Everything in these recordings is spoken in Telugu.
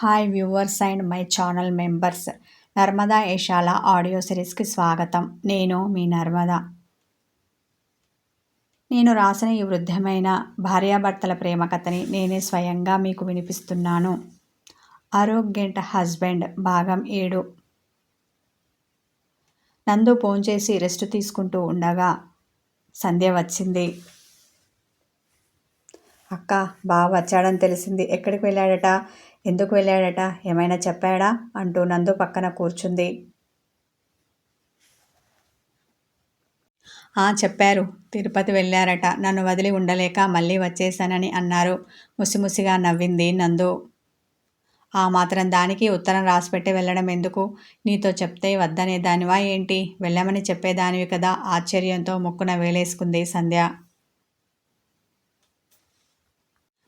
Hi viewers and my channel members Narmada Eshala audio సిరీస్కి స్వాగతం. నేను మీ నర్మద. నేను రాసిన ఈ వృద్ధమైన భార్యాభర్తల ప్రేమ కథని నేనే స్వయంగా మీకు వినిపిస్తున్నాను. ఆరోగ్యంట హస్బెండ్ భాగం ఏడు. నందు ఫోన్ చేసి రెస్ట్ తీసుకుంటూ ఉండగా సంధ్య వచ్చింది. అక్క బావ వచ్చాడని తెలిసింది. ఎక్కడికి వెళ్ళాడట? ఎందుకు వెళ్ళాడట? ఏమైనా చెప్పాడా? అంటూ నందు పక్కన కూర్చుంది. ఆ చెప్పారు. తిరుపతి వెళ్ళారట. నన్ను వదిలి ఉండలేక మళ్ళీ వచ్చేసానని అన్నారు. ముసిముసిగా నవ్వింది నందు. ఆ మాత్రం దానికి ఉత్తరం రాసిపెట్టి వెళ్ళడం ఎందుకు? నీతో చెప్తే వద్దనే దానివా ఏంటి? వెళ్ళమని చెప్పేదానివి కదా. ఆశ్చర్యంతో ముక్కున వేలేసుకుంది సంధ్య.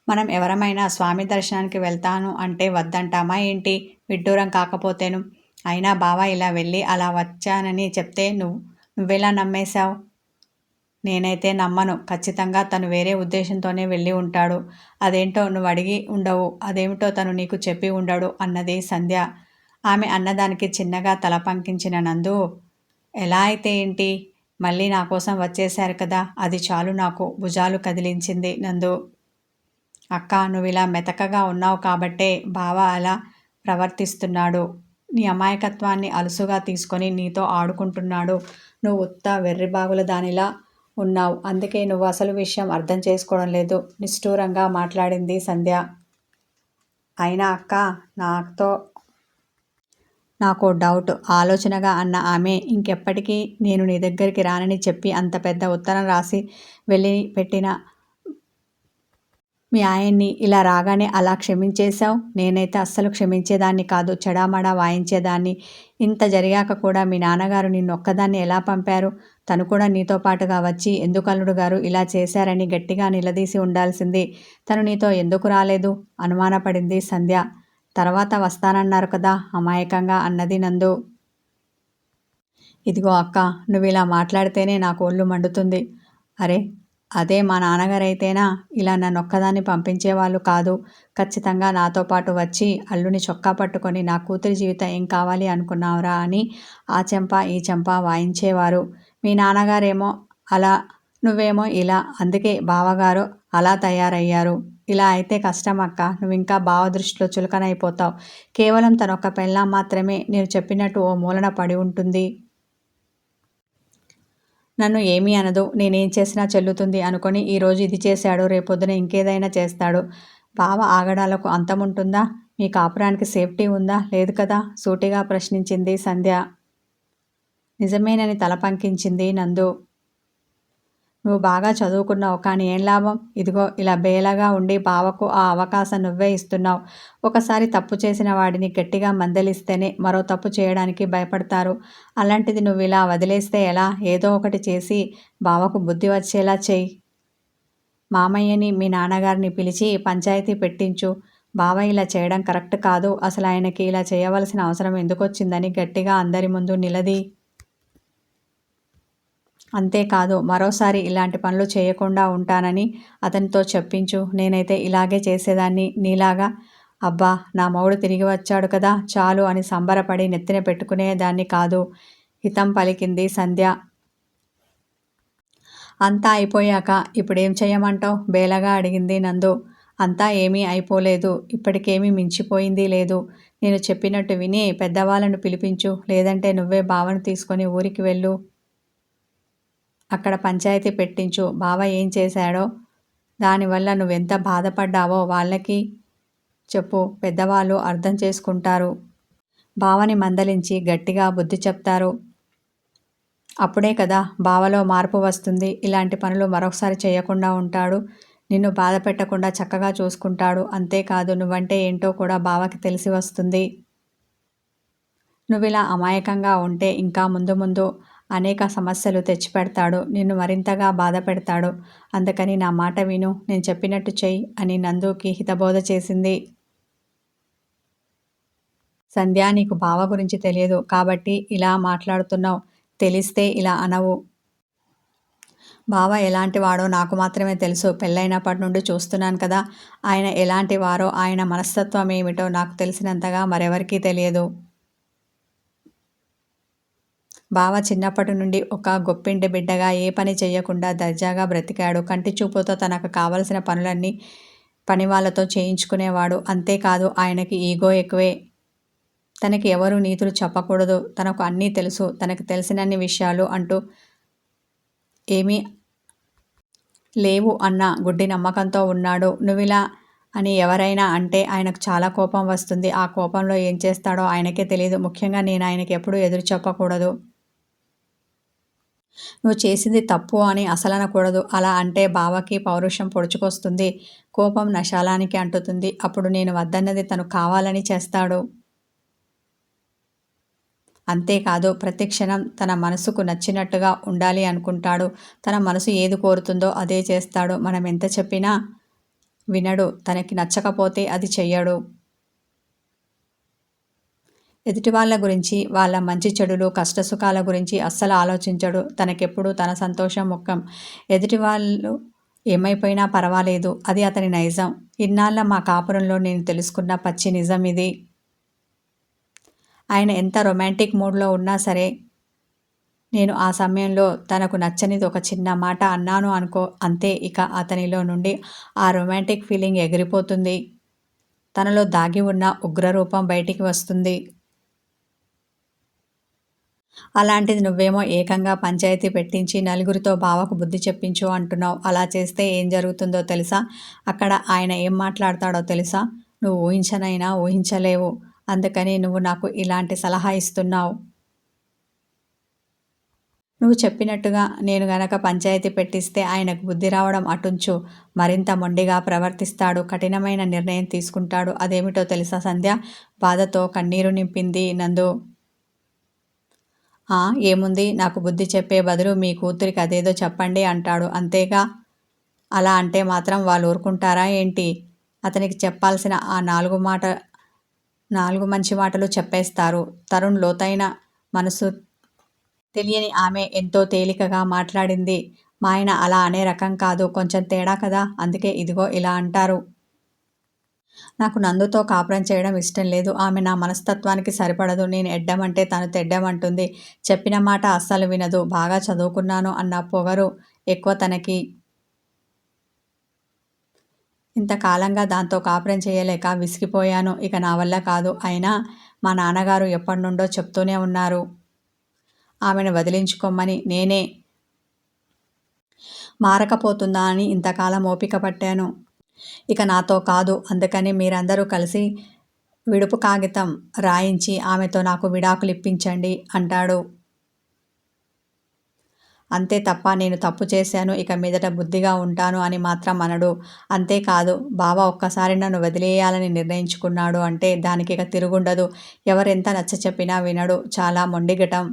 మనం ఎవరమైనా స్వామి దర్శనానికి వెళ్తాను అంటే వద్దంటామా ఏంటి? విడ్డూరం కాకపోతేను. అయినా బావా ఇలా వెళ్ళి అలా వచ్చానని చెప్తే నువ్వు నువ్వెలా నమ్మేశావు? నేనైతే నమ్మను. ఖచ్చితంగా తను వేరే ఉద్దేశంతోనే వెళ్ళి ఉంటాడు. అదేంటో నువ్వు అడిగి ఉండవు. అదేమిటో తను నీకు చెప్పి ఉండడు అన్నది సంధ్య. ఆమె అన్నదానికి చిన్నగా తల పంకించిన నందు ఎలా అయితే ఏంటి? మళ్ళీ నా కోసం వచ్చేశారు కదా. అది చాలు నాకు. భుజాలు కదిలించింది. నందు అక్క నువ్వు ఇలా మెతకగా ఉన్నావు కాబట్టే బావ అలా ప్రవర్తిస్తున్నాడు. నీ అమాయకత్వాన్ని అలుసుగా తీసుకొని నీతో ఆడుకుంటున్నాడు. నువ్వు ఉత్త వెర్రిబాగుల దానిలా ఉన్నావు. అందుకే నువ్వు అసలు విషయం అర్థం చేసుకోవడం లేదు. నిష్ఠూరంగా మాట్లాడింది సంధ్య. అయినా అక్క నాతో నాకు డౌట్. ఆలోచనగా అన్న ఆమె ఇంకెప్పటికీ నేను నీ దగ్గరికి రానని చెప్పి అంత పెద్ద ఉత్తరం రాసి వెళ్ళి పెట్టిన మీ ఆయన్ని ఇలా రాగానే అలా క్షమించేశావు? నేనైతే అస్సలు క్షమించేదాన్ని కాదు. చెడామడా వాయించేదాన్ని. ఇంత జరిగాక కూడా మీ నాన్నగారు నిన్ను ఒక్కదాన్ని ఎలా పంపారు? తను కూడా నీతో పాటుగా వచ్చి ఎందుకు అల్లుడు గారు ఇలా చేశారని గట్టిగా నిలదీసి ఉండాల్సింది. తను నీతో ఎందుకు రాలేదు? అనుమానపడింది సంధ్య. తర్వాత వస్తానన్నారు కదా అమాయకంగా అన్నది నందు. ఇదిగో అక్క నువ్వు ఇలా మాట్లాడితేనే నాకు ఒళ్ళు మండుతుంది. అరే అదే మా నాన్నగారైతేనా ఇలా నన్ను ఒక్కదాన్ని పంపించేవాళ్ళు కాదు. ఖచ్చితంగా నాతో పాటు వచ్చి అల్లుని చొక్కా పట్టుకొని నా కూతురి జీవితం ఏం కావాలి అనుకున్నావురా అని ఆ చెంప ఈ చెంప వాయించేవారు. మీ నాన్నగారేమో అలా నువ్వేమో ఇలా అందుకే బావగారు అలా తయారయ్యారు. ఇలా అయితే కష్టం అక్క నువ్వు ఇంకా బావ దృష్టిలో చులకనైపోతావు. కేవలం తనొక్క పెళ్ళాం మాత్రమే నేను చెప్పినట్టు ఓ మూలన పడి ఉంటుంది. నన్ను ఏమీ అనదు. నేనేం చేసినా చెల్లుతుంది అనుకొని ఈరోజు ఇది చేశాడు రేపొద్దున ఇంకేదైనా చేస్తాడు. బావ ఆగడాలకు అంతముంటుందా? మీ కాపురానికి సేఫ్టీ ఉందా? లేదు కదా? సూటిగా ప్రశ్నించింది సంధ్య. నిజమేనని తల పంకించింది నందు. నువ్వు బాగా చదువుకున్నావు కానీ ఏం లాభం? ఇదిగో ఇలా బేలగా ఉండి బావకు ఆ అవకాశం నువ్వే ఇస్తున్నావు. ఒకసారి తప్పు చేసిన వాడిని గట్టిగా మందలిస్తేనే మరో తప్పు చేయడానికి భయపడతారు. అలాంటిది నువ్వు ఇలా వదిలేస్తే ఎలా? ఏదో ఒకటి చేసి బావకు బుద్ధి వచ్చేలా చేయి. మామయ్యని మీ నాన్నగారిని పిలిచి పంచాయతీ పెట్టించు. బావ ఇలా చేయడం కరెక్ట్ కాదు. అసలు ఆయనకి ఇలా చేయవలసిన అవసరం ఎందుకు వచ్చిందని గట్టిగా అందరి ముందు నిలది. అంతేకాదు మరోసారి ఇలాంటి పనులు చేయకుండా ఉంటానని అతనితో చెప్పించు. నేనైతే ఇలాగే చేసేదాన్ని నీలాగా. అబ్బా నా మౌడు తిరిగి వచ్చాడు కదా చాలు అని సంబరపడి నెత్తిన పెట్టుకునేదాన్ని కాదు. హితం పలికింది సంధ్య. అంతా అయిపోయాక ఇప్పుడేం చేయమంటావు? బేలగా అడిగింది నందు. అంతా ఏమీ అయిపోలేదు. ఇప్పటికేమీ మించిపోయింది లేదు. నేను చెప్పినట్టు విని పెద్దవాళ్ళను పిలిపించు. లేదంటే నువ్వే భావన తీసుకొని ఊరికి వెళ్ళు. అక్కడ పంచాయతీ పెట్టించు. బావ ఏం చేశాడో? దానివల్ల నువ్వెంత బాధపడ్డావో వాళ్ళకి చెప్పు. పెద్దవాళ్ళు అర్థం చేసుకుంటారు. బావని మందలించి గట్టిగా బుద్ధి చెప్తారు. అప్పుడే కదా బావలో మార్పు వస్తుంది. ఇలాంటి పనులు మరొకసారి చేయకుండా ఉంటాడు. నిన్ను బాధ పెట్టకుండా చక్కగా చూసుకుంటాడు. అంతేకాదు నువ్వంటే ఏంటో కూడా బావకి తెలిసి వస్తుంది. నువ్వు ఇలా అమాయకంగా ఉంటే ఇంకా ముందు ముందు అనేక సమస్యలు తెచ్చిపెడతాడు నిన్ను మరింతగా బాధ పెడతాడు అందుకని నా మాట విను నేను చెప్పినట్టు చెయ్యి అని నందుకి హితబోధ చేసింది. సంధ్యా నీకు బావ గురించి తెలియదు కాబట్టి ఇలా మాట్లాడుతున్నావు. తెలిస్తే ఇలా అనవు. బావ ఎలాంటి వాడో నాకు మాత్రమే తెలుసు. పెళ్ళైనప్పటి నుండి చూస్తున్నాను కదా. ఆయన ఎలాంటి వారో ఆయన మనస్తత్వం ఏమిటో నాకు తెలిసినంతగా మరెవరికీ తెలియదు. బావ చిన్నప్పటి నుండి ఒక గొప్పింటి బిడ్డగా ఏ పని చేయకుండా దర్జాగా బ్రతికాడు. కంటి చూపుతో తనకు కావలసిన పనులన్నీ పని వాళ్ళతో చేయించుకునేవాడు. అంతేకాదు ఆయనకి ఈగో ఎక్కువే. తనకి ఎవరు నీతులు చెప్పకూడదు. తనకు అన్నీ తెలుసు. తనకు తెలిసినన్ని విషయాలు అంటూ ఏమీ లేవు అన్న గుడ్డి నమ్మకంతో ఉన్నాడు. నువ్విలా అని ఎవరైనా అంటే ఆయనకు చాలా కోపం వస్తుంది. ఆ కోపంలో ఏం చేస్తాడో ఆయనకే తెలియదు ముఖ్యంగా నేను ఆయనకి ఎప్పుడూ ఎదురు చెప్పకూడదు. నువ్వు చేసింది తప్పు అని అసలనకూడదు. అలా అంటే బావకి పౌరుషం పొడుచుకొస్తుంది. కోపం నశాలానికి అంటుతుంది. అప్పుడు నేను వద్దన్నది తను కావాలని చేస్తాడు. అంతేకాదు ప్రతిక్షణం తన మనసుకు నచ్చినట్టుగా ఉండాలి అనుకుంటాడు. తన మనసు ఏది కోరుతుందో అదే చేస్తాడు. మనం ఎంత చెప్పినా వినడు. తనకి నచ్చకపోతే అది చెయ్యడు. ఎదుటి వాళ్ళ గురించి వాళ్ళ మంచి చెడులు కష్టసుఖాల గురించి అస్సలు ఆలోచించడు. తనకెప్పుడు తన సంతోషం ముఖం. ఎదుటి వాళ్ళు ఏమైపోయినా పర్వాలేదు. అది అతని నైజం. ఇన్నాళ్ళ మా కాపురంలో నేను తెలుసుకున్న పచ్చి నిజం ఇది. ఆయన ఎంత రొమాంటిక్ మూడ్లో ఉన్నా సరే నేను ఆ సమయంలో తనకు నచ్చనిది ఒక చిన్న మాట అన్నాను అనుకో అంతే ఇక అతనిలో నుండి ఆ రొమాంటిక్ ఫీలింగ్ ఎగిరిపోతుంది. తనలో దాగి ఉన్న ఉగ్రరూపం బయటికి వస్తుంది. అలాంటిది నువ్వేమో ఏకంగా పంచాయతీ పెట్టించి నలుగురితో బావకు బుద్ధి చెప్పించు అంటున్నావు. అలా చేస్తే ఏం జరుగుతుందో తెలుసా? అక్కడ ఆయన ఏం మాట్లాడతాడో తెలుసా? నువ్వు ఊహించనైనా ఊహించలేవు. అందుకని నువ్వు నాకు ఇలాంటి సలహా ఇస్తున్నావు. నువ్వు చెప్పినట్టుగా నేను గనక పంచాయతీ పెట్టిస్తే ఆయనకు బుద్ధి రావడం అటుంచు. మరింత మొండిగా ప్రవర్తిస్తాడు కఠినమైన నిర్ణయం తీసుకుంటాడు. అదేమిటో తెలుసా సంధ్య? బాధతో కన్నీరు నింపింది నందు. ఏముంది? నాకు బుద్ధి చెప్పే బదులు మీ కూతురికి అదేదో చెప్పండి అంటాడు. అంతేగా? అలా అంటే మాత్రం వాళ్ళు ఊరుకుంటారా ఏంటి? అతనికి చెప్పాల్సిన ఆ నాలుగు మాట నాలుగు మంచి మాటలు చెప్పేస్తారు. తరుణ్ లోతైన మనసు తెలియని ఆమె ఎంతో తేలికగా మాట్లాడింది. మా ఆయన అలా అనే రకం కాదు. కొంచెం తేడా కదా? అందుకే ఇదిగో ఇలా అంటారు. నాకు నందుతో కాపురం చేయడం ఇష్టం లేదు. ఆమె నా మనస్తత్వానికి సరిపడదు. నేను ఎడ్డమంటే తను తెడ్డమంటుంది. చెప్పిన మాట అస్సలు వినదు. బాగా చదువుకున్నాను అన్న పొగరు ఎక్కువ తనకి. ఇంతకాలంగా దాంతో కాపురం చేయలేక విసిగిపోయాను. ఇక నా వల్ల కాదు. అయినా మా నాన్నగారు ఎప్పటి నుండో చెప్తూనే ఉన్నారు. ఆమెను వదిలించుకోమని నేనే మారకపోతుందా అని ఇంతకాలం ఓపిక పట్టాను. ఇక నాతో కాదు అందుకని మీరందరూ కలిసి విడుపు కాగితం రాయించి ఆమెతో నాకు విడాకులు ఇప్పించండి అంటాడు. అంతే తప్ప నేను తప్పు చేశాను ఇక మీదట బుద్ధిగా ఉంటాను అని మాత్రం అనడు. అంతేకాదు బావ ఒక్కసారి నన్ను వదిలేయాలని నిర్ణయించుకున్నాడు అంటే దానికి ఇక తిరుగుండదు. ఎవరెంత నచ్చ చెప్పినా వినడు. చాలా మొండిగటం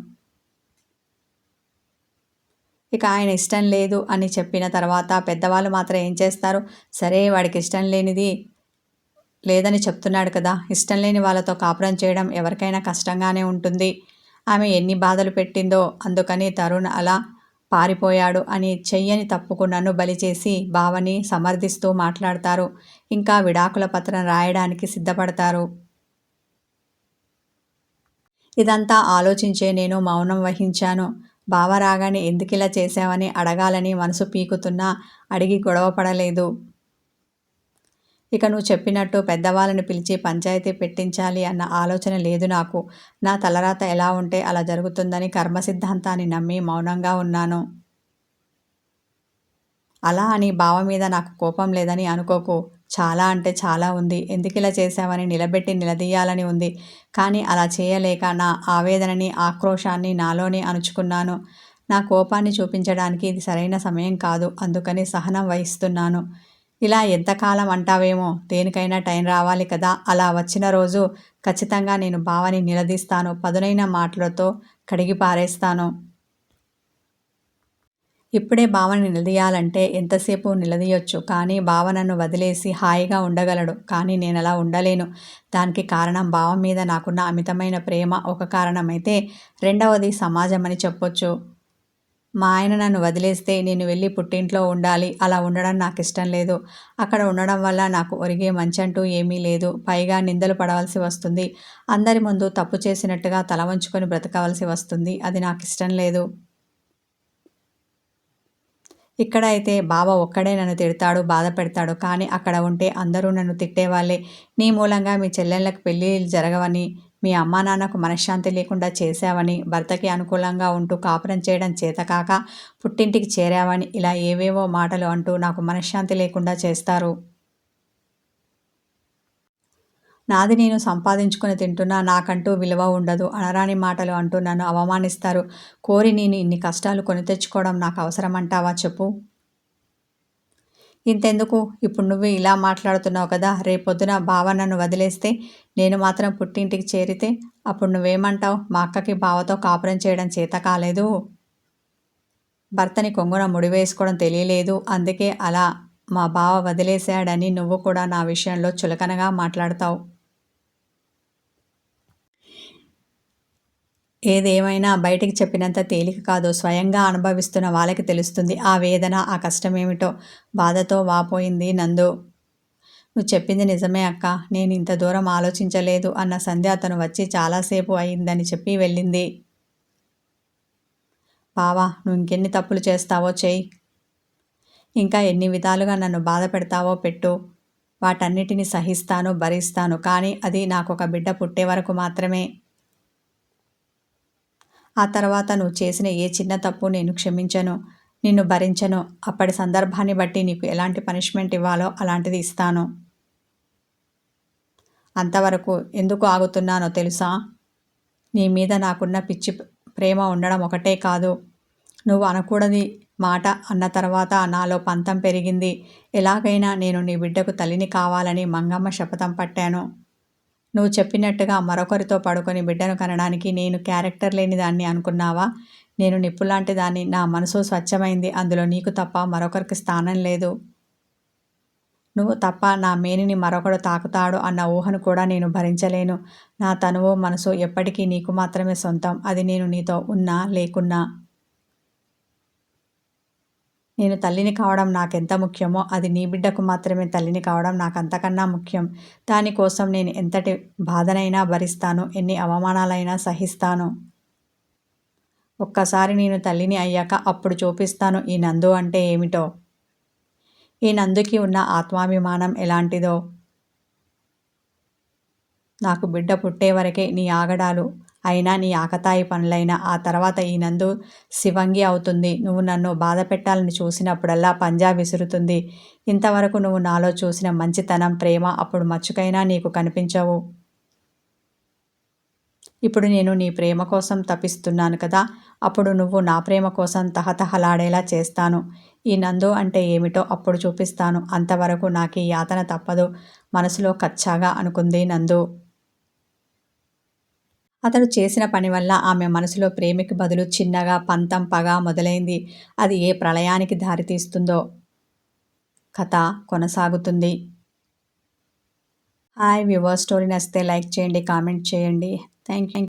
ఇక ఆయన ఇష్టం లేదు అని చెప్పిన తర్వాత పెద్దవాళ్ళు మాత్రం ఏం చేస్తారు? సరే వాడికి ఇష్టం లేనిది లేదని చెప్తున్నాడు కదా. ఇష్టం లేని వాళ్ళతో కాపురం చేయడం ఎవరికైనా కష్టంగానే ఉంటుంది. ఆమె ఎన్ని బాధలు పెట్టిందో అందుకని తరుణ్ అలా పారిపోయాడు అని చెయ్యని తప్పుకు నన్ను బలి చేసి బావని సమర్థిస్తూ మాట్లాడతారు. ఇంకా విడాకుల పత్రం రాయడానికి సిద్ధపడతారు. ఇదంతా ఆలోచించే నేను మౌనం వహించాను. బావ రాగానే ఎందుకిలా చేశావని అడగాలని మనసు పీకుతున్నా అడిగి గొడవపడలేదు ఇక నువ్వు చెప్పినట్టు పెద్దవాళ్ళని పిలిచి పంచాయతీ పెట్టించాలి అన్న ఆలోచన లేదు నాకు. నా తలరాత ఎలా ఉంటే అలా జరుగుతుందని కర్మ సిద్ధాంతాన్ని నమ్మి మౌనంగా ఉన్నాను. అలా అని బావ మీద నాకు కోపం లేదని అనుకోకు. చాలా అంటే చాలా ఉంది. ఎందుకు ఇలా చేశావని నిలబెట్టి నిలదీయాలని ఉంది. కానీ అలా చేయలేక నా ఆవేదనని ఆక్రోశాన్ని నాలోనే అణుచుకున్నాను. నా కోపాన్ని చూపించడానికి ఇది సరైన సమయం కాదు. అందుకని సహనం వహిస్తున్నాను. ఇలా ఎంతకాలం అంటావేమో? దేనికైనా టైం రావాలి కదా. అలా వచ్చిన రోజు ఖచ్చితంగా నేను బావని నిలదీస్తాను. పదునైన మాటలతో కడిగి పారేస్తాను ఇప్పుడే భావన నిలదీయాలంటే ఎంతసేపు నిలదీయొచ్చు కానీ భావనను వదిలేసి హాయిగా ఉండగలడు కానీ నేను అలా ఉండలేను. దానికి కారణం భావం మీద నాకున్న అమితమైన ప్రేమ ఒక కారణమైతే రెండవది సమాజం అని చెప్పొచ్చు. మా ఆయన నన్ను వదిలేస్తే నేను వెళ్ళి పుట్టింట్లో ఉండాలి అలా ఉండడం నాకు ఇష్టం లేదు. అక్కడ ఉండడం వల్ల నాకు ఒరిగే మంచంటూ ఏమీ లేదు. పైగా నిందలు పడవలసి వస్తుంది. అందరి ముందు తప్పు చేసినట్టుగా తల వంచుకొని బ్రతకవలసి వస్తుంది. అది నాకు ఇష్టం లేదు. ఇక్కడ అయితే బావ ఒక్కడే నన్ను తిడతాడు బాధ పెడతాడు. కానీ అక్కడ ఉంటే అందరూ నన్ను తిట్టేవాళ్ళే. నీ మూలంగా మీ చెల్లెళ్ళకు పెళ్ళిళ్ళు జరగవని మీ అమ్మా నాన్నకు మనశ్శాంతి లేకుండా చేశావని భర్తకి అనుకూలంగా ఉంటూ కాపురం చేయడం చేతకాక పుట్టింటికి చేరావని ఇలా ఏవేవో మాటలు అంటూ నాకు మనశ్శాంతి లేకుండా చేస్తారు. నాది నేను సంపాదించుకుని తింటున్నా నాకంటూ విలువ ఉండదు అనరాని మాటలు అంటూ నన్ను అవమానిస్తారు. కోరి నేను ఇన్ని కష్టాలు కొని తెచ్చుకోవడం నాకు అవసరమంటావా చెప్పు. ఇంతెందుకు? ఇప్పుడు నువ్వు ఇలా మాట్లాడుతున్నావు కదా రేపొద్దున బావ నన్ను వదిలేస్తే నేను మాత్రం పుట్టింటికి చేరితే అప్పుడు నువ్వేమంటావు? మా అక్కకి బావతో కాపురం చేయడం చేత కాలేదు. భర్తని కొంగున ముడివేసుకోవడం తెలియలేదు. అందుకే అలా మా బావ వదిలేశాడని నువ్వు కూడా నా విషయంలో చులకనగా మాట్లాడతావు. ఏదేమైనా బయటికి చెప్పినంత తేలిక కాదు. స్వయంగా అనుభవిస్తున్న వాళ్ళకి తెలుస్తుంది ఆ వేదన ఆ కష్టమేమిటో. బాధతో వాపోయింది నందు. నువ్వు చెప్పింది నిజమే అక్క. నేను ఇంత దూరం ఆలోచించలేదు అన్న సంధ్య అతను వచ్చి చాలాసేపు అయిందని చెప్పి వెళ్ళింది. బావా నువ్వు ఇంకెన్ని తప్పులు చేస్తావో చేయి ఇంకా ఎన్ని విధాలుగా నన్ను బాధ పెడతావో పెట్టు. వాటన్నిటిని సహిస్తాను భరిస్తాను. కానీ అది నాకు ఒక బిడ్డ పుట్టే వరకు మాత్రమే. ఆ తర్వాత నువ్వు చేసిన ఏ చిన్న తప్పు నేను క్షమించను నిన్ను భరించను. అప్పటి సందర్భాన్ని బట్టి నీకు ఎలాంటి పనిష్మెంట్ ఇవ్వాలో అలాంటిది ఇస్తాను. అంతవరకు ఎందుకు ఆగుతున్నానో తెలుసా? నీ మీద నాకున్న పిచ్చి ప్రేమ ఉండడం ఒకటే కాదు. నువ్వు అనకూడని మాట అన్న తర్వాత నాలో పంతం పెరిగింది. ఎలాగైనా నేను నీ బిడ్డకు తల్లిని కావాలని మంగమ్మ శపథం పట్టాను. నువ్వు చెప్పినట్టుగా మరొకరితో పడుకొని బిడ్డను కనడానికి నేను క్యారెక్టర్ లేని దాన్ని అనుకున్నావా? నేను నిప్పులాంటి దాన్ని నా మనసు స్వచ్ఛమైంది అందులో నీకు తప్ప మరొకరికి స్థానం లేదు. నువ్వు తప్ప నా మేనిని మరొకడు తాకుతాడు అన్న ఊహను కూడా నేను భరించలేను. నా తనువు మనసు ఎప్పటికీ నీకు మాత్రమే సొంతం. అది నేను నీతో ఉన్నా లేకున్నా. నేను తల్లిని కావడం నాకెంత ముఖ్యమో అది నీ బిడ్డకు మాత్రమే తల్లిని కావడం నాకు అంతకన్నా ముఖ్యం దానికోసం నేను ఎంతటి బాధనైనా భరిస్తాను ఎన్ని అవమానాలైనా సహిస్తాను. ఒక్కసారి నేను తల్లిని అయ్యాక అప్పుడు చూపిస్తాను ఈ నందు అంటే ఏమిటో. ఈ నందుకి ఉన్న ఆత్మాభిమానం ఎలాంటిదో. నాకు బిడ్డ పుట్టే వరకే నీ ఆగడాలు అయినా నీ ఆకతాయి పనులైనా ఆ తర్వాత ఈ నందు శివంగి అవుతుంది. నువ్వు నన్ను బాధ పెట్టాలని చూసినప్పుడల్లా పంజా విసురుతుంది. ఇంతవరకు నువ్వు నాలో చూసిన మంచితనం ప్రేమ అప్పుడు మచ్చుకైనా నీకు కనిపించవు. ఇప్పుడు నేను నీ ప్రేమ కోసం తపిస్తున్నాను కదా. అప్పుడు నువ్వు నా ప్రేమ కోసం తహతహలాడేలా చేస్తాను. ఈ నందు అంటే ఏమిటో అప్పుడు చూపిస్తాను. అంతవరకు నాకు ఈ యాతన తప్పదు. మనసులో కచ్చాగా అనుకుంది నందు. అతడు చేసిన పని వల్ల ఆమె మనసులో ప్రేమికి బదులు చిన్నగా పంతం పగ మొదలైంది. అది ఏ ప్రళయానికి దారితీస్తుందో కథ కొనసాగుతుంది. హాయ్ వ్యూవర్ స్టోరీ నచ్చితే లైక్ చేయండి కామెంట్ చేయండి. Thank you